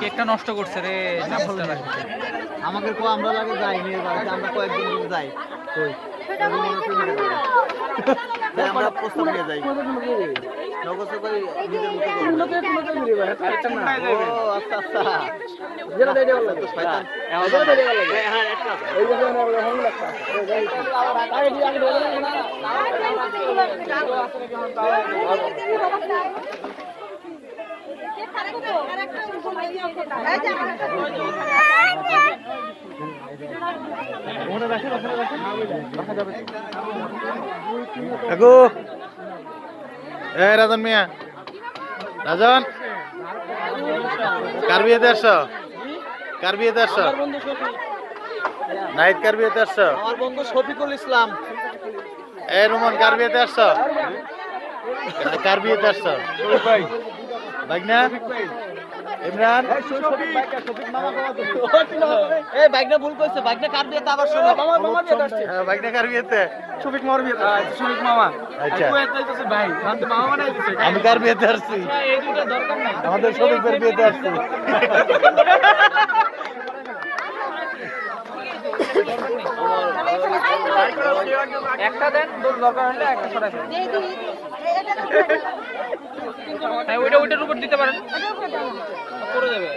কেকটা নষ্ট করছে রে আমাকে কো আমরা লাগে যাই মেয়ের বাড়িতে আমরা কয়েকদিন দিন যাই কই আমরা প্রস্তাব নিয়ে যাই নগদ করে নিজের মতো করে ও আচ্ছা আচ্ছা যেটা দেই বললা তো শয়তান হ্যাঁ হ্যাঁ একটা কাকু এ রাজন মিয়া। রাজন। কার বিয়েতে আসছো? কার বিয়েতে আসছো? নাইট কার আসছো? আমার বন্ধু শফিকুল ইসলাম। এ রুমন কার বিয়েতে আসছো? কার বিয়েতে আসছো? বাইক না? ইমরান? এই বাইকটা ভুল করছে বাইকটা কার দিয়ে আবার শোনো? হ্যাঁ, বাইক না কার বিয়েতে? শফিক মামার বিয়ে শফিক মামা আচ্ছা ভাই আমি মামা। বানাই দিছে আমি কার বিয়েতে আসছি? এই দুটো দরকার নাই আমাদের শরীফের বিয়েতে আসছি। একটা দেন দরকার হলে একটা সরাই ফেলেন হ্যাঁ ওইটা ওইটার উপর দিতে পারেন। করে যাবে।